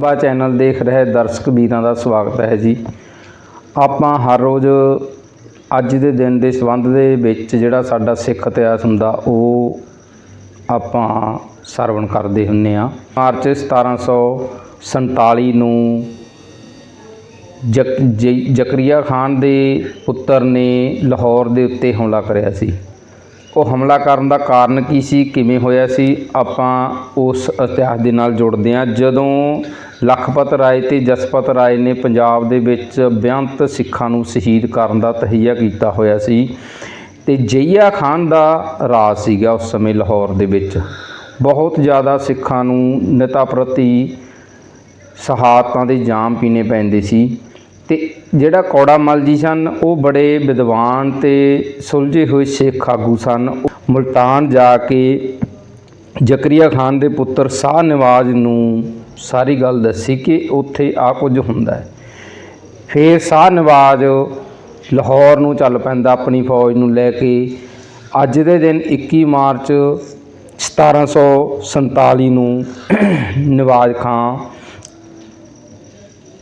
ਬਾ ਚੈਨਲ ਦੇਖ ਰਹੇ ਦਰਸ਼ਕ ਵੀਰਾਂ ਦਾ ਸਵਾਗਤ ਹੈ ਜੀ। ਆਪਾਂ ਹਰ ਰੋਜ਼ ਅੱਜ ਦੇ ਦਿਨ ਦੇ ਸੰਬੰਧ ਦੇ ਵਿੱਚ ਜਿਹੜਾ ਸਾਡਾ ਸਿੱਖ ਇਤਿਹਾਸ ਹੁੰਦਾ, ਉਹ ਆਪਾਂ ਸਰਵਣ ਕਰਦੇ ਹੁੰਨੇ ਆ। ਮਾਰਚ 1747 ਨੂੰ ਜਕ ਜ਼ਕਰੀਆ ਖਾਨ ਦੇ ਪੁੱਤਰ ਨੇ ਲਾਹੌਰ ਦੇ ਉੱਤੇ ਹਮਲਾ ਕਰਿਆ ਸੀ। ਉਹ ਹਮਲਾ ਕਰਨ ਦਾ ਕਾਰਨ ਕੀ ਸੀ, ਕਿਵੇਂ ਹੋਇਆ ਸੀ, ਆਪਾਂ ਉਸ ਇਤਿਹਾਸ ਦੇ ਨਾਲ ਜੁੜਦੇ ਹਾਂ ਜਦੋਂ ਲਖਪਤ ਰਾਏ ਤੇ ਜਸਪਤ ਰਾਏ ਨੇ ਪੰਜਾਬ ਦੇ ਵਿੱਚ ਬੇਅੰਤ ਸਿੱਖਾਂ ਨੂੰ ਸ਼ਹੀਦ ਕਰਨ ਦਾ ਤਹਈਆ ਕੀਤਾ ਹੋਇਆ ਸੀ ਤੇ ਜਈਆ ਖਾਨ ਦਾ ਰਾਜ ਸੀਗਾ ਉਸ ਸਮੇਂ ਲਾਹੌਰ ਦੇ ਵਿੱਚ। ਬਹੁਤ ਜ਼ਿਆਦਾ ਸਿੱਖਾਂ ਨੂੰ ਨੇਤਾ ਪ੍ਰਤੀ ਸ਼ਹਾਦਤਾਂ ਦੇ ਜਾਮ ਪੀਣੇ ਪੈਂਦੇ ਸੀ ਤੇ ਜਿਹੜਾ ਕੌੜਾ ਮਲ ਜੀ ਸਨ, ਉਹ ਬੜੇ ਵਿਦਵਾਨ ਤੇ ਸੁਲਝੇ ਹੋਏ ਸਿੱਖ ਆਗੂ ਸਨ। ਉਹ ਮੁਲਤਾਨ ਜਾ ਕੇ ਜ਼ਕਰੀਆ ਖਾਨ ਦੇ ਪੁੱਤਰ ਸ਼ਾਹ ਨਿਵਾਜ਼ ਨੂੰ ਸਾਰੀ ਗੱਲ ਦੱਸੀ ਕਿ ਉੱਥੇ ਆ ਕੁਝ ਹੁੰਦਾ ਹੈ। ਫਿਰ ਸ਼ਾਹ ਨਵਾਜ਼ ਲਾਹੌਰ ਨੂੰ ਚੱਲ ਪੈਂਦਾ ਆਪਣੀ ਫੌਜ ਨੂੰ ਲੈ ਕੇ। ਅੱਜ ਦੇ ਦਿਨ 21 ਮਾਰਚ 1747 ਨੂੰ ਨਵਾਜ਼ ਖਾਂ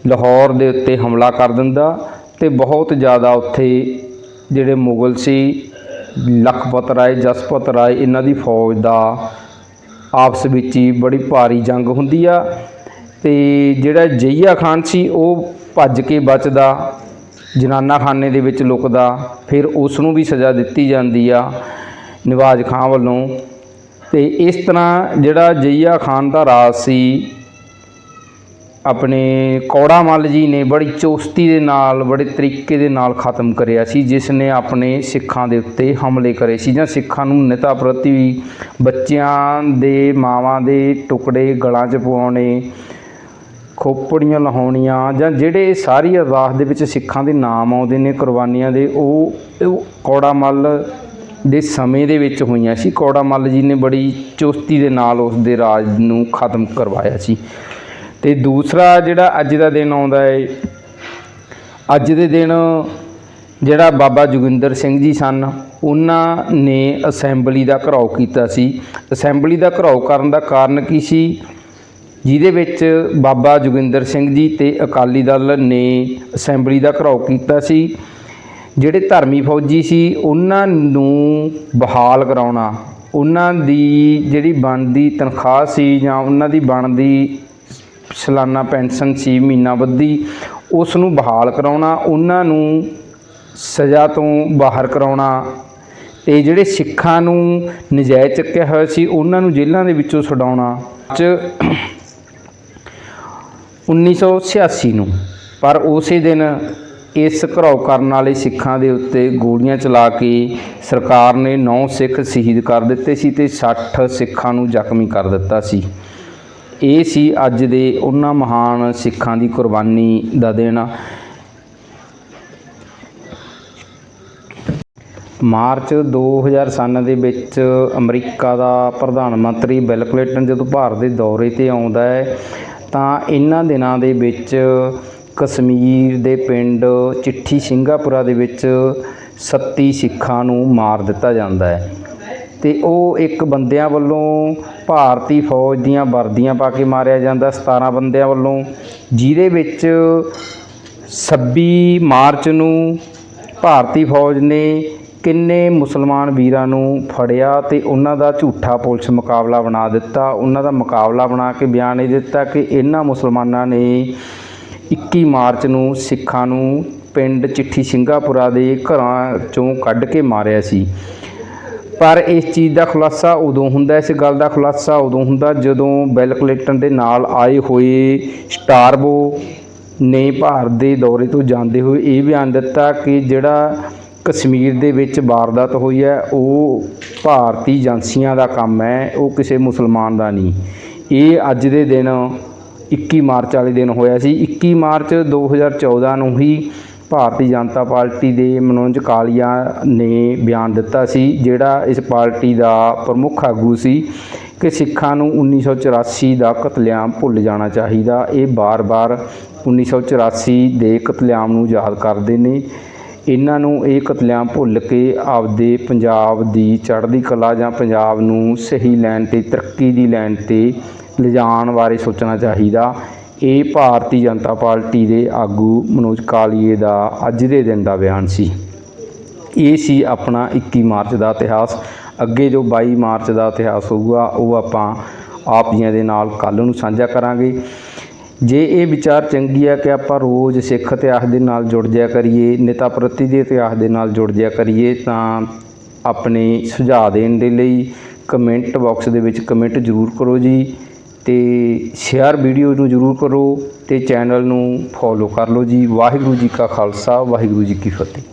ਲਾਹੌਰ ਦੇ ਉੱਤੇ ਹਮਲਾ ਕਰ ਦਿੰਦਾ ਤੇ ਬਹੁਤ ਜ਼ਿਆਦਾ ਉੱਥੇ ਜਿਹੜੇ ਮੁਗਲ ਸੀ, ਲਖਪਤ ਰਾਏ, ਜਸਪਤ ਰਾਏ, ਇਹਨਾਂ ਦੀ ਫੌਜ ਦਾ ਆਪਸ ਵਿੱਚ ਹੀ ਬੜੀ ਭਾਰੀ ਜੰਗ ਹੁੰਦੀ ਆ ਤੇ ਜਿਹੜਾ ਜਈਆ ਖਾਨ ਸੀ, ਉਹ ਭੱਜ ਕੇ ਬਚਦਾ, ਜਨਾਨਾ ਖਾਨੇ ਦੇ ਵਿੱਚ ਲੁਕਦਾ, ਫਿਰ ਉਸ ਨੂੰ ਵੀ ਸਜ਼ਾ ਦਿੱਤੀ ਜਾਂਦੀ ਆ ਨਿਵਾਜ਼ ਖਾਨ ਵੱਲੋਂ। ਤੇ ਇਸ ਤਰ੍ਹਾਂ ਜਿਹੜਾ ਜਈਆ ਖਾਨ ਦਾ ਰਾਜ ਸੀ ਆਪਣੇ ਕੌੜਾ ਮੱਲ ਜੀ ਨੇ ਬੜੀ ਚੁਸਤੀ ਦੇ ਨਾਲ, ਬੜੇ ਤਰੀਕੇ ਦੇ ਨਾਲ ਖਤਮ ਕਰਿਆ ਸੀ, ਜਿਸ ਨੇ ਆਪਣੇ ਸਿੱਖਾਂ ਦੇ ਉੱਤੇ ਹਮਲੇ ਕਰੇ ਸੀ ਜਾਂ ਸਿੱਖਾਂ ਨੂੰ ਨਿਤਾ ਪ੍ਰਤੀ ਬੱਚਿਆਂ ਦੇ, ਮਾਵਾਂ ਦੇ ਟੁਕੜੇ ਗਲਾਂ 'ਚ ਪਵਾਉਣੇ, ਖੋਪੜੀਆਂ ਲਹਾਉਣੀਆਂ ਜਾਂ ਜਿਹੜੇ ਸਾਰੀ ਅਰਦਾਸ ਦੇ ਵਿੱਚ ਸਿੱਖਾਂ ਦੇ ਨਾਮ ਆਉਂਦੇ ਨੇ, ਕੁਰਬਾਨੀਆਂ ਦੇ ਉਹ ਕੌੜਾ ਮੱਲ ਦੇ ਸਮੇਂ ਦੇ ਵਿੱਚ ਹੋਈਆਂ ਸੀ। ਕੌੜਾ ਮੱਲ ਜੀ ਨੇ ਬੜੀ ਚੁਸਤੀ ਦੇ ਨਾਲ ਉਸ ਦੇ ਰਾਜ ਨੂੰ ਖਤਮ ਕਰਵਾਇਆ ਸੀ। ਅਤੇ ਦੂਸਰਾ ਜਿਹੜਾ ਅੱਜ ਦਾ ਦਿਨ ਆਉਂਦਾ ਹੈ ਅੱਜ ਦੇ ਦਿਨ ਜਿਹੜਾ ਬਾਬਾ ਜੋਗਿੰਦਰ ਸਿੰਘ ਜੀ ਸਨ, ਉਹਨਾਂ ਨੇ ਅਸੈਂਬਲੀ ਦਾ ਘਰਾਓ ਕੀਤਾ ਸੀ। ਅਸੈਂਬਲੀ ਦਾ ਘਰਾਓ ਕਰਨ ਦਾ ਕਾਰਨ ਕੀ ਸੀ? ਜਿਹਦੇ ਵਿੱਚ ਬਾਬਾ ਜੋਗਿੰਦਰ ਸਿੰਘ ਜੀ ਤੇ ਅਕਾਲੀ ਦਲ ਨੇ ਅਸੈਂਬਲੀ ਦਾ ਘਰਾਓ ਕੀਤਾ ਸੀ। ਜਿਹੜੇ ਧਰਮੀ ਫੌਜੀ ਸੀ, ਉਹਨਾਂ ਨੂੰ ਬਹਾਲ ਕਰਾਉਣਾ, ਉਹਨਾਂ ਦੀ ਜਿਹੜੀ ਬਣਦੀ ਤਨਖਾਹ ਸੀ ਜਾਂ ਉਹਨਾਂ ਦੀ ਬਣਦੀ ਸਾਲਾਨਾ ਪੈਨਸ਼ਨ ਸੀ ਮਹੀਨਾ ਬੱਧੀ ਉਸ ਨੂੰ ਬਹਾਲ ਕਰਾਉਣਾ, ਉਹਨਾਂ ਨੂੰ ਸਜ਼ਾ ਤੋਂ ਬਾਹਰ ਕਰਾਉਣਾ। ਤੇ ਜਿਹੜੇ ਸਿੱਖਾਂ ਨੂੰ ਨਜਾਇਜ਼ ਚੱਕਿਆ ਹੋਇਆ ਸੀ, ਉਹਨਾਂ ਨੂੰ ਜੇਲ੍ਹਾਂ ਦੇ ਵਿੱਚੋਂ ਛਡਾਉਣਾ। ਚ 1986 ਨੂੰ, ਪਰ ਉਸੇ ਦਿਨ ਇਸ ਘਰਾਓ ਕਰਨ ਵਾਲੇ ਸਿੱਖਾਂ ਦੇ ਉੱਤੇ ਗੋਲੀਆਂ ਚਲਾ ਕੇ ਸਰਕਾਰ ਨੇ 9 ਸਿੱਖ ਸ਼ਹੀਦ ਕਰ ਦਿੱਤੇ ਸੀ ਤੇ 60 ਸਿੱਖਾਂ ਨੂੰ ਜ਼ਖਮੀ ਕਰ ਦਿੱਤਾ ਸੀ। ਇਹ ਸੀ ਅੱਜ ਦੇ ਉਹਨਾਂ ਮਹਾਨ ਸਿੱਖਾਂ ਦੀ ਕੁਰਬਾਨੀ ਦਾ ਦਿਨ। ਮਾਰਚ 2000 ਸਨ ਦੇ ਵਿੱਚ ਅਮਰੀਕਾ ਦਾ ਪ੍ਰਧਾਨ ਮੰਤਰੀ ਬਿਲ ਕਲਿੰਟਨ ਜਦੋਂ ਭਾਰਤ ਦੇ ਦੌਰੇ ਤੇ ਆਉਂਦਾ ਹੈ, ਤਾਂ ਇਹਨਾਂ ਦਿਨਾਂ ਦੇ ਵਿੱਚ ਕਸ਼ਮੀਰ ਦੇ ਪਿੰਡ ਚਿੱਠੀ ਸਿੰਘਾਪੁਰਾ ਦੇ ਵਿੱਚ 37 ਸਿੱਖਾਂ ਨੂੰ ਮਾਰ ਦਿੱਤਾ ਜਾਂਦਾ ਹੈ। ਤੇ ਉਹ ਇੱਕ ਬੰਦਿਆਂ ਵੱਲੋਂ ਭਾਰਤੀ ਫੌਜ ਦੀਆਂ ਵਰਦੀਆਂ ਪਾ ਕੇ ਮਾਰਿਆ ਜਾਂਦਾ 17 ਬੰਦਿਆਂ ਵੱਲੋਂ, ਜਿਹਦੇ ਵਿੱਚ 26 ਮਾਰਚ ਨੂੰ ਭਾਰਤੀ ਫੌਜ ਨੇ ਕਿੰਨੇ ਮੁਸਲਮਾਨ ਵੀਰਾਂ ਨੂੰ ਫੜਿਆ ਤੇ ਉਹਨਾਂ ਦਾ ਝੂਠਾ ਪੁਲਿਸ ਮੁਕਾਬਲਾ ਬਣਾ ਦਿੱਤਾ। ਉਹਨਾਂ ਦਾ ਮੁਕਾਬਲਾ ਬਣਾ ਕੇ ਬਿਆਨ ਇਹ ਦਿੱਤਾ ਕਿ ਇਹਨਾਂ ਮੁਸਲਮਾਨਾਂ ਨੇ 21 ਮਾਰਚ ਨੂੰ ਸਿੱਖਾਂ ਨੂੰ ਪਿੰਡ ਚਿੱਠੀ ਸਿੰਘਾਪੁਰਾ ਦੇ ਘਰਾਂ ਚੋਂ ਕੱਢ ਕੇ ਮਾਰਿਆ ਸੀ। ਪਰ ਇਸ ਚੀਜ਼ ਦਾ ਖੁਲਾਸਾ ਉਦੋਂ ਹੁੰਦਾ, ਇਸ ਗੱਲ ਦਾ ਖੁਲਾਸਾ ਉਦੋਂ ਹੁੰਦਾ ਜਦੋਂ ਬਿਲ ਕਲਿੰਟਨ ਦੇ ਨਾਲ ਆਏ ਹੋਏ ਸਟਾਰਬੋ ਨੇ ਭਾਰਤ ਦੇ ਦੌਰੇ ਤੋਂ ਜਾਂਦੇ ਹੋਏ ਇਹ ਬਿਆਨ ਦਿੱਤਾ ਕਿ ਜਿਹੜਾ ਕਸ਼ਮੀਰ ਦੇ ਵਿੱਚ ਵਾਰਦਾਤ ਹੋਈ ਹੈ, ਉਹ ਭਾਰਤੀ ਏਜੰਸੀਆਂ ਦਾ ਕੰਮ ਹੈ, ਉਹ ਕਿਸੇ ਮੁਸਲਮਾਨ ਦਾ ਨਹੀਂ। ਇਹ ਅੱਜ ਦੇ ਦਿਨ 21 ਮਾਰਚ ਵਾਲੇ ਦਿਨ ਹੋਇਆ ਸੀ। 21 ਮਾਰਚ 2014 ਨੂੰ ਹੀ ਭਾਰਤੀ ਜਨਤਾ ਪਾਰਟੀ ਦੇ ਮਨੋਜ ਕਾਲੀਆ ਨੇ ਬਿਆਨ ਦਿੱਤਾ ਸੀ, ਜਿਹੜਾ ਇਸ ਪਾਰਟੀ ਦਾ ਪ੍ਰਮੁੱਖ ਆਗੂ ਸੀ ਕਿ ਸਿੱਖਾਂ ਨੂੰ 1984 ਦਾ ਕਤਲੇਆਮ ਭੁੱਲ ਜਾਣਾ ਚਾਹੀਦਾ। ਇਹ ਬਾਰ-ਬਾਰ 1984 ਦੇ ਕਤਲੇਆਮ ਨੂੰ ਯਾਦ ਕਰਦੇ ਨੇ। ਇਹਨਾਂ ਨੂੰ ਇਹ ਕਤਲੇਆਮ ਭੁੱਲ ਕੇ ਆਪਦੇ ਪੰਜਾਬ ਦੀ ਚੜ੍ਹਦੀ ਕਲਾ ਜਾਂ ਪੰਜਾਬ ਨੂੰ ਸਹੀ ਲੈਣ ਤੇ ਤਰੱਕੀ ਦੀ ਲੈਣ ਤੇ ਲਿਜਾਣ ਬਾਰੇ ਸੋਚਣਾ ਚਾਹੀਦਾ। ਇਹ ਭਾਰਤੀ ਜਨਤਾ ਪਾਰਟੀ ਦੇ ਆਗੂ ਮਨੋਜ ਕਾਲੀਏ ਦਾ ਅੱਜ ਦੇ ਦਿਨ ਦਾ ਬਿਆਨ ਸੀ। ਇਹ ਸੀ ਆਪਣਾ 21 ਮਾਰਚ ਦਾ ਇਤਿਹਾਸ। ਅੱਗੇ ਜੋ 22 ਮਾਰਚ ਦਾ ਇਤਿਹਾਸ ਹੋਊਗਾ, ਉਹ ਆਪਾਂ ਆਪ ਜੀਆਂ ਦੇ ਨਾਲ ਕੱਲ ਨੂੰ ਸਾਂਝਾ ਕਰਾਂਗੇ। ਜੇ ਇਹ ਵਿਚਾਰ ਚੰਗੀ ਆ ਕਿ ਆਪਾਂ ਰੋਜ਼ ਸਿੱਖ ਇਤਿਹਾਸ ਦੇ ਨਾਲ ਜੁੜ ਜਾਇਆ ਕਰੀਏ, ਨੇਤਾ ਪ੍ਰਤੀ ਦੇ ਇਤਿਹਾਸ ਦੇ ਨਾਲ ਜੁੜ ਜਾਇਆ ਕਰੀਏ, ਤਾਂ ਆਪਣੇ ਸੁਝਾਅ ਦੇਣ ਦੇ ਲਈ ਕਮੈਂਟ ਬਾਕਸ ਦੇ ਵਿੱਚ ਕਮੈਂਟ ਜ਼ਰੂਰ ਕਰੋ ਜੀ। ਅਤੇ ਸ਼ੇਅਰ ਵੀਡੀਓ ਨੂੰ ਜ਼ਰੂਰ ਕਰੋ ਅਤੇ ਚੈਨਲ ਨੂੰ ਫੋਲੋ ਕਰ ਲਓ ਜੀ। ਵਾਹਿਗੁਰੂ ਜੀ ਕਾ ਖਾਲਸਾ, ਵਾਹਿਗੁਰੂ ਜੀ ਕੀ ਫਤਿਹ।